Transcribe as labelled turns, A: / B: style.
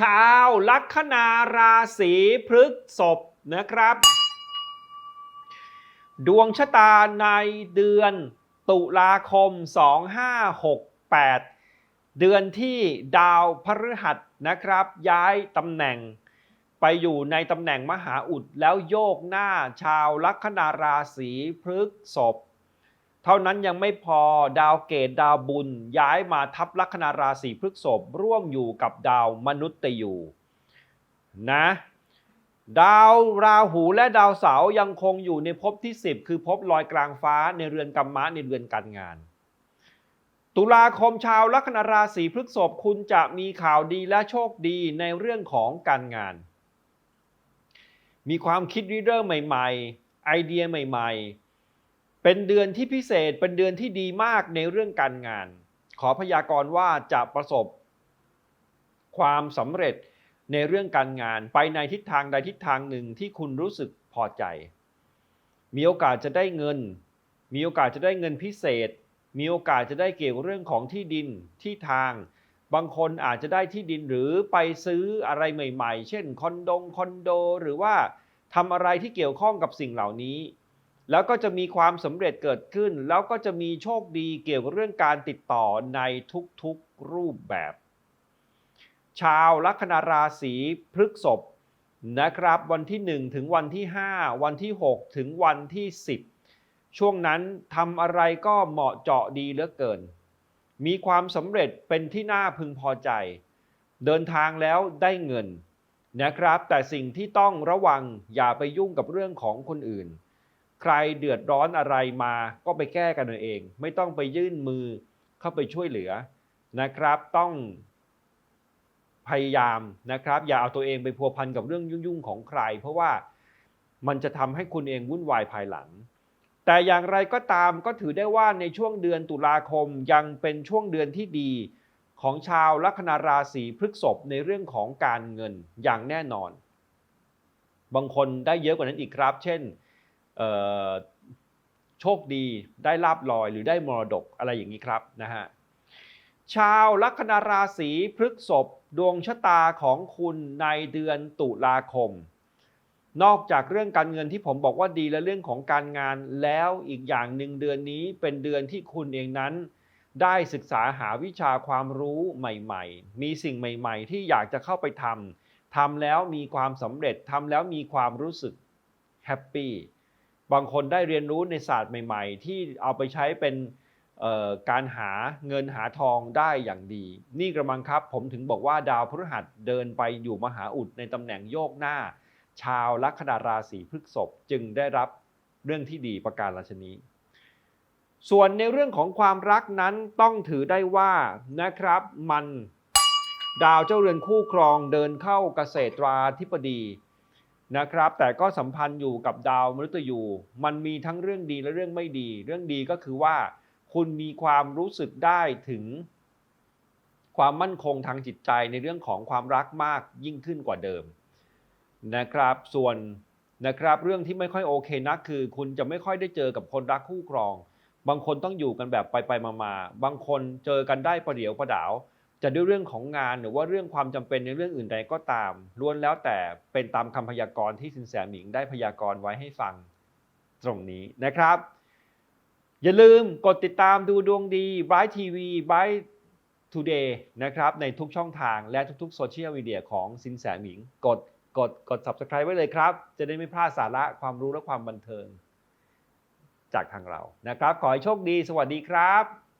A: ชาวลัคนาราศีพฤษภนะครับ ดวงชะตาในเดือนตุลาคม 2568 เดือนที่ดาวพฤหัสนะครับ ย้ายตำแหน่งไปอยู่ในตำแหน่งมหาอุดแล้วโยกหน้าชาวลัคนาราศีพฤษภ เท่านั้นยังไม่พอดาวเกตดาวบุญ ย้ายมาทับลัคนาราศีพฤษภร่วมอยู่กับดาวมนุษย์ยูนะดาวราหูและดาวเสายังคงอยู่ในภพที่ 10 คือภพลอยกลางฟ้าในเรือนกรรมะในเรือนการงาน ตุลาคมชาวลัคนาราศีพฤษภคุณจะมีข่าวดีและโชคดีในเรื่องของการงาน มีความคิดริเริ่มใหม่ ๆ ไอเดียใหม่ ๆ เป็นเดือนที่พิเศษเป็นเดือนที่ดีมากในเรื่องการงาน ขอพยากรณ์ว่าจะประสบ ความสำเร็จในเรื่องการงานไปในทิศทางใดทิศทางหนึ่งที่คุณรู้สึกพอใจ มีโอกาสจะได้เงิน มีโอกาสจะได้เงินพิเศษ มีโอกาสจะได้เกี่ยวกับเรื่องของที่ดินที่ทาง บางคนอาจจะได้ที่ดินหรือไปซื้ออะไรใหม่ ๆ เช่นคอนโดคอนโด หรือว่าทำอะไรที่เกี่ยวข้องกับสิ่งเหล่านี้ แล้วก็จะมีความสำเร็จเกิดขึ้น แล้วก็จะมีโชคดีเกี่ยวกับเรื่องการติดต่อในทุกๆรูปแบบ ชาวลัคนาราศีพฤกษภนะครับ วันที่ 1 ถึงวันที่ 5 วันที่ 6 ถึงวันที่ 10 ช่วงนั้นทำอะไรก็เหมาะเจาะดีเหลือเกิน มีความสำเร็จเป็นที่น่าพึงพอใจ เดินทางแล้วได้เงินนะครับ แต่สิ่งที่ต้องระวังอย่าไปยุ่งกับเรื่องของคนอื่น ใครเดือดร้อนอะไรมาก็ไปแก้กันเอง ไม่ต้องไปยื่นมือเข้าไปช่วยเหลือนะครับ ต้องพยายามนะครับ อย่าเอาตัวเองไปพัวพันกับเรื่องยุ่งๆของใคร เพราะว่ามันจะทำให้คุณเองวุ่นวายภายหลัง แต่อย่างไรก็ตามก็ถือได้ว่าในช่วงเดือนตุลาคมยังเป็นช่วงเดือนที่ดีของชาวลัคนาราศีพฤษภในเรื่องของการเงินอย่างแน่นอน บางคนได้เยอะกว่านั้นอีกครับ เช่น โชคดีได้ลาบลอยหรือได้มรดกอะไรอย่างนี้ครับนะฮะชาวลัคนาราศีพฤกษภดวงชะตาของคุณในเดือนตุลาคม นอกจากเรื่องการเงินที่ผมบอกว่าดีและเรื่องของการงานแล้วอีกอย่างหนึ่งเดือนนี้เป็นเดือนที่คุณเองนั้น ได้ศึกษาหาวิชาความรู้ใหม่ ๆ มีสิ่งใหม่ ๆ ที่อยากจะเข้าไปทำทำแล้วมีความสำเร็จทำแล้วมีความรู้สึกแฮปปี้ บางคนได้เรียนรู้ในศาสตร์ใหม่ ๆ ที่เอาไปใช้เป็นการหาเงินหาทองได้อย่างดี นี่กระมังครับ ผมถึงบอกว่าดาวพฤหัสเดินไปอยู่มหาอุดในตำแหน่งโยกหน้า ชาวลัคนาราศีพฤษภจึงได้รับเรื่องที่ดีประการราชนี้ ส่วนในเรื่องของความรักนั้นต้องถือได้ว่านะครับมัน ดาวเจ้าเรือนคู่ครองเดินเข้าเกษตราธิบดี นะครับ แต่ก็สัมพันธ์อยู่กับดาวมฤตยู มันมีทั้งเรื่องดีและเรื่องไม่ดี เรื่องดีก็คือว่า คุณมีความรู้สึกได้ถึง ความมั่นคงทางจิตใจในเรื่องของความรักมากยิ่งขึ้นกว่าเดิม นะครับ ส่วนนะครับเรื่องที่ไม่ค่อยโอเคนักคือ คุณจะไม่ค่อยได้เจอกับคนรักคู่ครอง บางคนต้องอยู่กันแบบไปไปมามาบางคนเจอกันได้ประเดี๋ยวประดาว จะด้วยเรื่องของงานหรือว่าเรื่องความจำเป็นในเรื่องอื่นใดก็ตามล้วนแล้วแต่เป็นตามคำพยากรณ์ที่สินแสหมิงได้พยากรณ์ไว้ให้ฟังตรงนี้นะครับ อย่าลืมกดติดตามดูดวงดี Bright TV Bright Today นะครับในทุกช่องทางและทุกๆโซเชียลมีเดียของสินแสหมิง กดกดกด subscribe ไว้เลยครับ จะได้ไม่พลาดสาระความรู้และความบันเทิง จากทางเรานะครับ ขอให้โชคดี สวัสดีครับ